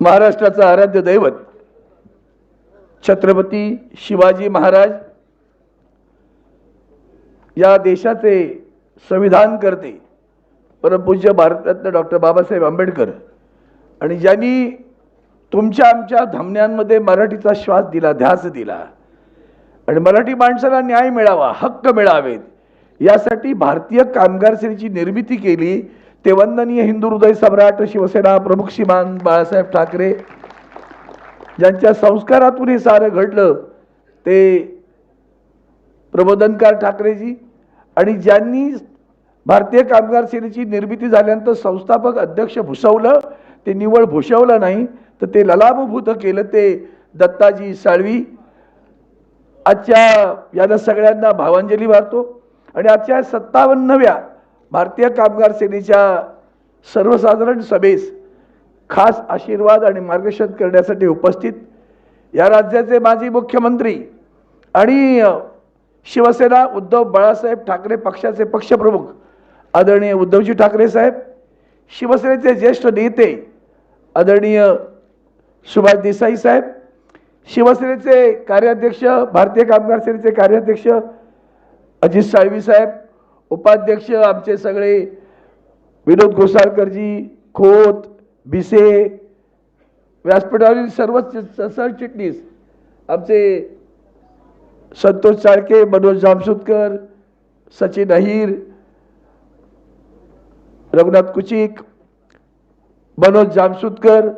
महाराष्ट्राचं आराध्य दैवत छत्रपती शिवाजी महाराज या देशाचे संविधान करते परमपूज्य भारतरत्न डॉक्टर बाबासाहेब आंबेडकर. आणि ज्यांनी तुमच्या आमच्या धमन्यांमध्ये मराठीचा श्वास दिला ध्यास दिला आणि मराठी माणसाला न्याय मिळावा हक्क मिळावेत यासाठी भारतीय कामगार सेनेची निर्मिती केली ते वंदनीय हिंदू हृदय सम्राट शिवसेना प्रमुख श्रीमान बाळासाहेब ठाकरे ज्यांच्या संस्कारातून हे सारं घडलं ते प्रबोधनकार ठाकरेजी आणि ज्यांनी भारतीय कामगार सेनेची निर्मिती झाल्यानंतर संस्थापक अध्यक्ष भुसवलं ते निवळ भुसवलं नाही तर ते ललाभूत केलं ते दत्ताजी साळवी. आजच्या याला सगळ्यांना भावांजली वाहतो आणि आजच्या सत्तावन्नव्या भारतीय कामगार सेनेच्या सर्वसाधारण सभेस खास आशीर्वाद आणि मार्गदर्शन करण्यासाठी उपस्थित या राज्याचे माजी मुख्यमंत्री आणि शिवसेना उद्धव बाळासाहेब ठाकरे पक्षाचे पक्षप्रमुख आदरणीय उद्धवजी ठाकरे साहेब शिवसेनेचे ज्येष्ठ नेते आदरणीय सुभाष देसाई साहेब शिवसेनेचे कार्याध्यक्ष भारतीय कामगार सेनेचे कार्याध्यक्ष अजित साळवी साहेब उपाध्यक्ष आमचे सगळे विनोद घोसाळकरजी खोत भिसे व्यासपीठावरील सर्वच सरचिटणीस आमचे संतोष चाळके मनोज जामसुतकर सचिन अहिर रघुनाथ कुचिक मनोज जामसुतकर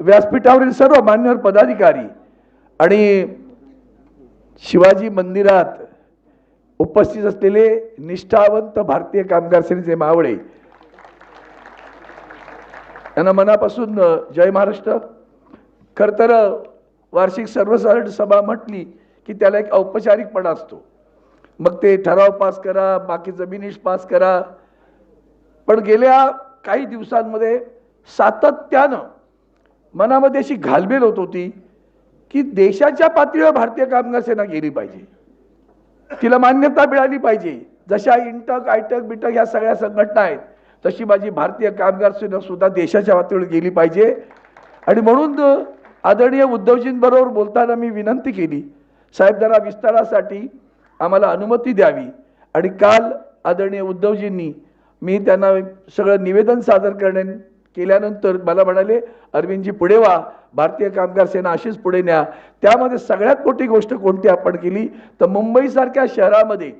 व्यासपीठावरील सर्व मान्यवर पदाधिकारी आणि शिवाजी मंदिरात उपस्थित असलेले निष्ठावंत भारतीय कामगार सेनेचे मावळे. त्यांना मनापासून जय महाराष्ट्र. खरं तर वार्षिक सर्वसाधारण सभा म्हटली की त्याला एक औपचारिकपणा असतो. मग ते ठराव पास करा बाकी जमिनीश पास करा. पण गेल्या काही दिवसांमध्ये सातत्यानं मनामध्ये अशी घालमेल होत होती की देशाच्या पातळीवर भारतीय कामगार सेना गेली पाहिजे. तिला मान्यता मिळाली पाहिजे. जशा इंटक आयटक बिटक ह्या सगळ्या संघटना आहेत तशी माझी भारतीय कामगार सेना सुद्धा देशाच्या पातळीवर गेली पाहिजे. आणि म्हणून आदरणीय उद्धवजींबरोबर बोलताना मी विनंती केली साहेब जरा विस्तारासाठी आम्हाला अनुमती द्यावी. आणि काल आदरणीय उद्धवजींनी मी त्यांना सगळं निवेदन सादर करण्या केल्यानंतर मला म्हणाले अरविंदजी पुढे वा भारतीय कामगार सेना अशीच पुढे न्या. त्यामध्ये सगळ्यात मोठी गोष्ट कोणती आपण केली? तर मुंबईसारख्या शहरामध्ये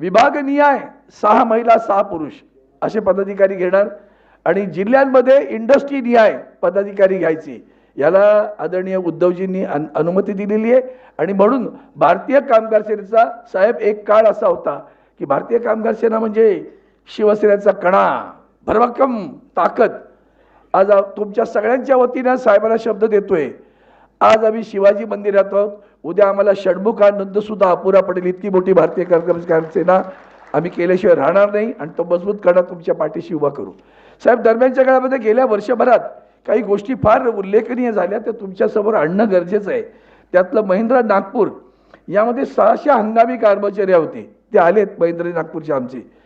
विभागनिहाय सहा महिला सहा पुरुष. असे पदाधिकारी घेणार. आणि जिल्ह्यांमध्ये इंडस्ट्री निहाय पदाधिकारी घ्यायचे. याला आदरणीय उद्धवजींनी अनुमती दिलेली आहे. आणि म्हणून भारतीय कामगार सेनेचा साहेब एक काळ असा होता की भारतीय कामगार सेना म्हणजे शिवसेनेचा कणा भरभक्कम ताकद. आज तुमच्या सगळ्यांच्या वतीनं साहेबांना शब्द देतोय. आज आम्ही शिवाजी मंदिरात आहोत. उद्या आम्हाला षण्मुखानंद सुद्धा अपुरा पडेल. इतकी मोठी भारतीय कामगार आम्ही केल्याशिवाय राहणार नाही आणि तो मजबूत करणार तुमच्या पाठीशी उभा करू. साहेब दरम्यानच्या काळामध्ये गेल्या वर्षभरात काही गोष्टी फार उल्लेखनीय झाल्या. त्या तुमच्यासमोर आणणं गरजेचं आहे. त्यातलं महिंद्रा नागपूर यामध्ये सहाशे हंगामी कर्मचारी होते. ते आलेत महिंद्रा नागपूरचे आमचे.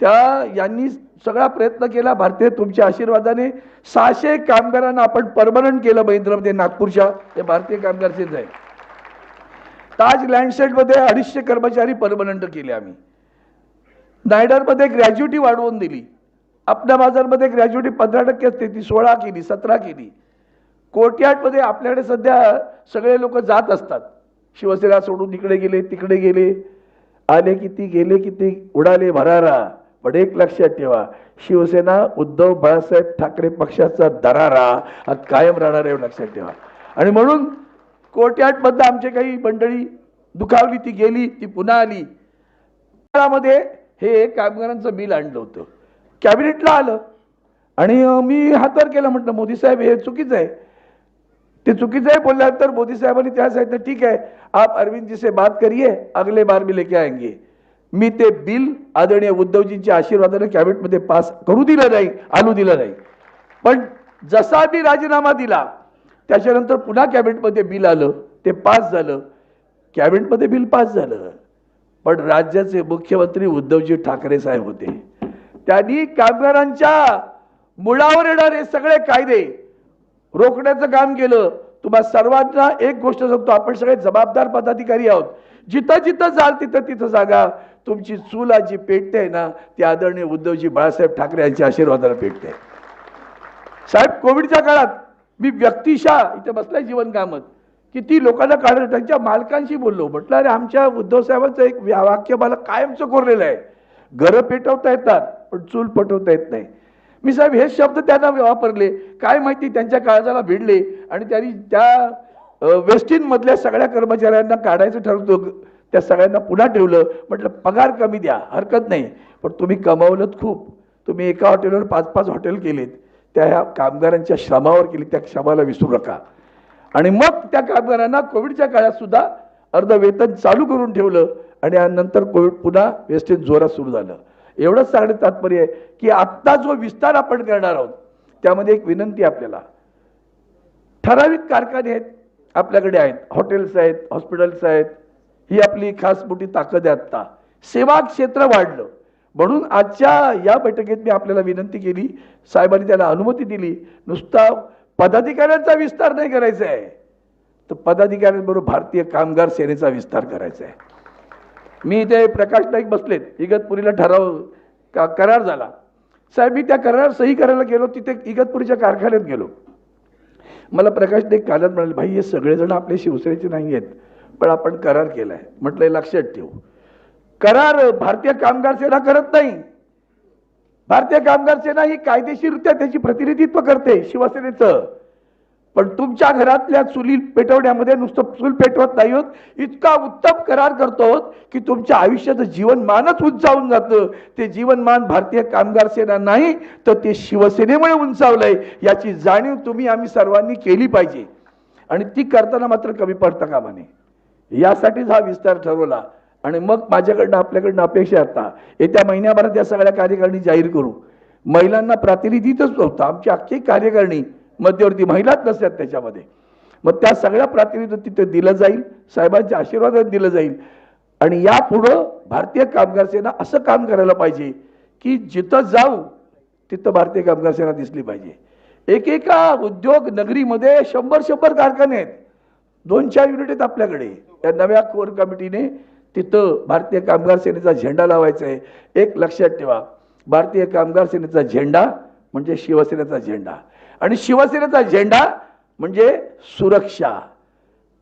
त्या यांनी सगळा प्रयत्न केला. भारतीय तुमच्या आशीर्वादाने सहाशे कामगारांना आपण परमनंट केलं महिंद्रामध्ये नागपूरच्या. ते भारतीय कामगार आहे. ताज लँडसेटमध्ये अडीचशे कर्मचारी परमनंट केले आम्ही. नायडरमध्ये ग्रॅज्युटी वाढवून दिली. आपल्या बाजारमध्ये ग्रॅज्युटी पंधरा टक्के असते ती सोळा केली सतरा केली. कोर्टयार्डमध्ये आपल्याकडे सध्या सगळे लोक जात असतात. शिवसेना सोडून इकडे गेले तिकडे गेले. आले किती गेले किती उडाले भरारा. पण एक लक्षात ठेवा शिवसेना उद्धव बाळासाहेब ठाकरे पक्षाचा दरारा हा कायम राहणार आहे लक्षात ठेवा. आणि म्हणून कोर्टयार्डमधनं आमचे काही मंडळी दुखावली ती गेली ती पुन्हा आली. काळामध्ये हे कामगारांचं बिल आणलं होतं. कॅबिनेटला आलं. आणि मी हातर केलं म्हटलं मोदी साहेब हे चुकीचं आहे. ते चुकीचं आहे बोलल्यानंतर मोदी साहेबांनी त्या सांगितलं ठीक आहे आप अरविंद जी से बात करिए अगले बार मी लेके आएंगे. मी ते बिल आदरणीय उद्धवजींच्या आशीर्वादाने कॅबिनेटमध्ये पास करू दिलं नाही आणू दिलं नाही. पण जसा मी राजीनामा दिला त्याच्यानंतर पुन्हा कॅबिनेटमध्ये बिल आलं ते पास झालं. कॅबिनेटमध्ये बिल पास झालं. पण राज्याचे मुख्यमंत्री उद्धवजी ठाकरे साहेब होते. त्यांनी कामगारांच्या मुळावर येणारे सगळे कायदे रोखण्याचं काम केलं. तुम्हा सर्वांना एक गोष्ट सांगतो आपण सगळे जबाबदार पदाधिकारी आहोत. जिथं जिथं जाल तिथं तिथं जागा. तुमची चूल जी पेटते आहे ना ती आदरणीय उद्धवजी बाळासाहेब ठाकरे यांच्या आशीर्वादाला पेटते. साहेब कोविडच्या काळात मी व्यक्तिशा इथे बसलाय जीवन कामत की ती लोकांना काढलं त्यांच्या मालकांशी बोललो. म्हटलं अरे आमच्या उद्धव साहेबांचं एक वाक्य मला कायमचं कोरलेलं आहे. घरं पेटवता येतात पण चूल पटवता येत नाही. मी साहेब हे शब्द त्यांना वापरले. काय माहिती त्यांच्या काळजाला भिडले आणि त्यांनी त्या वेस्टिनमधल्या सगळ्या कर्मचाऱ्यांना काढायचं ठरवतो. त्या सगळ्यांना पुन्हा ठेवलं. म्हटलं पगार कमी द्या हरकत नाही. पण तुम्ही कमावलं खूप. तुम्ही एका हॉटेलवर पाच पाच हॉटेल केलेत. त्या ह्या कामगारांच्या श्रमावर केली त्या श्रमाला विसरू नका. आणि मग त्या कामगारांना कोविडच्या काळात सुद्धा अर्ध वेतन चालू करून ठेवलं आणि नंतर कोविड पुन्हा वेस्टेज जोरात सुरू झालं. एवढंच सांगणे तात्पर्य आहे की आत्ता जो विस्तार आपण करणार आहोत त्यामध्ये एक विनंती आपल्याला. ठराविक कारखाने आहेत आपल्याकडे आहेत. हॉटेल्स आहेत हॉस्पिटल्स आहेत ही आपली खास मोठी ताकद आहे आत्ता. सेवा क्षेत्र वाढलं. म्हणून आजच्या या बैठकीत मी आपल्याला विनंती केली. साहेबांनी त्याला अनुमती दिली. नुसता पदाधिकाऱ्यांचा विस्तार नाही करायचा आहे. तर पदाधिकाऱ्यांबरोबर भारतीय कामगार सेनेचा विस्तार करायचा आहे. मी इथे प्रकाश नाईक बसलेत. इगतपुरीला ठराव का करार झाला. साहेब मी त्या करार सही करायला गेलो. तिथे इगतपुरीच्या कारखान्यात गेलो. मला प्रकाश नाईक कालच म्हणाले भाई हे सगळेजण आपले शिवसेनेचे नाही आहेत. पण आपण करार केलाय. म्हटलं लक्षात ठेवू. करार भारतीय कामगार सेना करत नाही. भारतीय कामगार सेना ही कायदेशीररित्या त्याची प्रतिनिधित्व करते शिवसेनेचं. पण तुमच्या घरातल्या चुली पेटवण्यामध्ये नुसतं चूल पेटवत नाही होत. इतका उत्तम करार करतो आहोत की तुमच्या आयुष्याचं जीवनमानच उंचावून जातं. ते जीवनमान भारतीय कामगार सेना नाही तर ते शिवसेनेमुळे उंचावलंय. याची जाणीव तुम्ही आम्ही सर्वांनी केली पाहिजे. आणि ती करताना मात्र कमी पडता कामा नये यासाठीच हा विस्तार ठरवला. आणि मग माझ्याकडनं आपल्याकडनं अपेक्षा आता. येत्या महिन्याभरात या सगळ्या कार्यकारिणी जाहीर करू. महिलांना प्रातिनिधीतच नव्हतं. आमची अख्खी कार्यकारिणी मध्यवर्ती महिलाच नसतात त्याच्यामध्ये. मग त्या सगळ्या प्रातिनिधित्व तिथे दिलं जाईल. साहेबांच्या आशीर्वादात दिलं जाईल. आणि यापुढं भारतीय कामगार सेना असं काम करायला पाहिजे की जिथं जाऊ तिथं भारतीय कामगार सेना दिसली पाहिजे. एकेका उद्योग नगरीमध्ये शंभर शंभर कारखाने आहेत. दोन चार युनिट आहेत आपल्याकडे. या नव्या कोर कमिटीने तिथं भारतीय कामगार सेनेचा झेंडा लावायचा आहे एक लक्षात ठेवा भारतीय कामगार सेनेचा झेंडा म्हणजे शिवसेनेचा झेंडा. आणि शिवसेनेचा झेंडा म्हणजे सुरक्षा.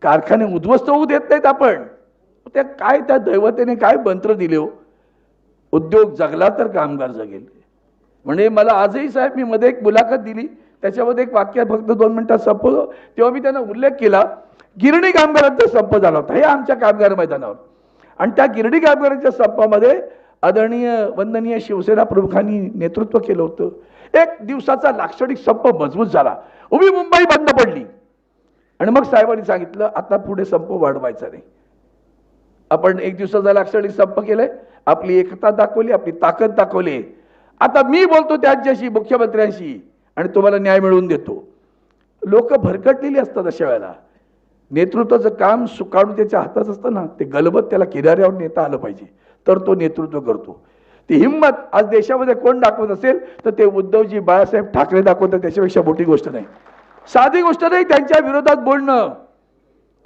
कारखाने उद्ध्वस्त होऊ देत नाहीत आपण. त्या काय त्या दैवतेने काय मंत्र दिले हो? उद्योग जगला तर कामगार जगेल. म्हणजे मला आजही साहेब मी मध्ये एक मुलाखत दिली. त्याच्यामध्ये एक वाक्य फक्त दोन मिनिटात संपवलं तेव्हा मी त्यांना उल्लेख केला. गिरणी कामगारांचा संप झाला होता. हे आमच्या कामगार मैदानावर. आणि त्या गिरणी कामगारांच्या संपामध्ये आदरणीय वंदनीय शिवसेना प्रमुखांनी नेतृत्व केलं होतं. एक दिवसाचा लाक्षणिक संप मजबूत झाला. उभी मुंबई बंद पडली. आणि मग साहेबांनी सांगितलं आता पुढे संप वाढवायचा नाही. आपण एक दिवसाचा लाक्षणिक संप केलाय. आपली एकता दाखवली आपली ताकद दाखवली. आता मी बोलतो त्यांच्याशी मुख्यमंत्र्यांशी आणि तुम्हाला न्याय मिळवून देतो. लोक भरकटलेली असतात अशा वेळेला. नेतृत्वाचं काम सुकाणू त्याच्या हातात असतं ना ते गलबत त्याला किनाऱ्यावर नेता आलं पाहिजे. तर तो नेतृत्व करतो. ती हिंमत आज देशामध्ये कोण दाखवत असेल तर ते उद्धवजी बाळासाहेब ठाकरे दाखवतात त्याच्यापेक्षा मोठी गोष्ट नाही. साधी गोष्ट नाही त्यांच्या विरोधात बोलणं.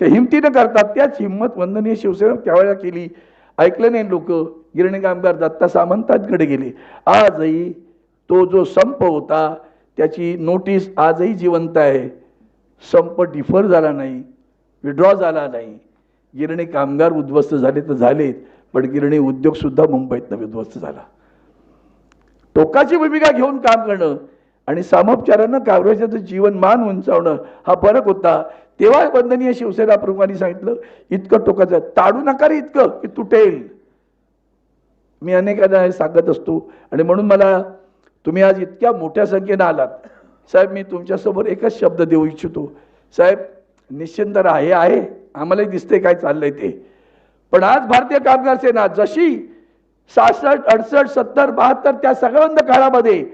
ते हिमतीनं करतात त्याच हिंमत वंदनीय शिवसेना त्यावेळेला केली. ऐकलं नाही लोक? गिरणी कामगार दत्ता सामंतांकडे गेले. आजही तो जो संप होता त्याची नोटीस आजही जिवंत आहे. संप डिफर झाला नाही. विड्रॉ झाला नाही. गिरणी कामगार उद्ध्वस्त झाले तर झालेत पण गिरणी उद्योग सुद्धा मुंबईतनं विध्वस्त झाला. टोकाची भूमिका घेऊन काम करणं आणि सामोपचारानं काँग्रेसचं जीवनमान उंचावणं हा फरक होता. तेव्हा वंदनीय शिवसेना प्रमुखांनी सांगितलं इतकं टोकाचं ताडू नका रे इतकं की तुटेल. मी अनेकांना हे सांगत असतो आणि म्हणून मला तुम्ही आज इतक्या मोठ्या संख्येनं आलात. साहेब मी तुमच्यासमोर एकच शब्द देऊ इच्छितो. साहेब निश्चिंत राहा हे आहे. आम्हालाही दिसते काय चाललंय ते. पण आज भारतीय कामगार सेना जशी सहासष्ट अडसष्ट सत्तर बहात्तर त्या सगळ्यांद काळामध्ये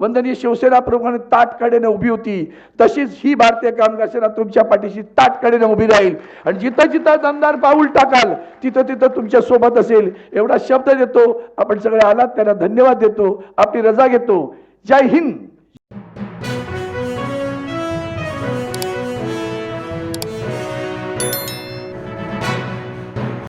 वंदनीय शिवसेना प्रमुखाने ताटकडेने उभी होती तशीच ही भारतीय कामगार सेना तुमच्या पाठीशी ताटकडेने उभी राहील. आणि जिथं जिथं दमदार पाऊल टाकाल तिथं तिथं तुमच्यासोबत असेल. एवढा शब्द देतो. आपण सगळे आलात त्यांना धन्यवाद देतो. आपली रजा घेतो. जय हिंद.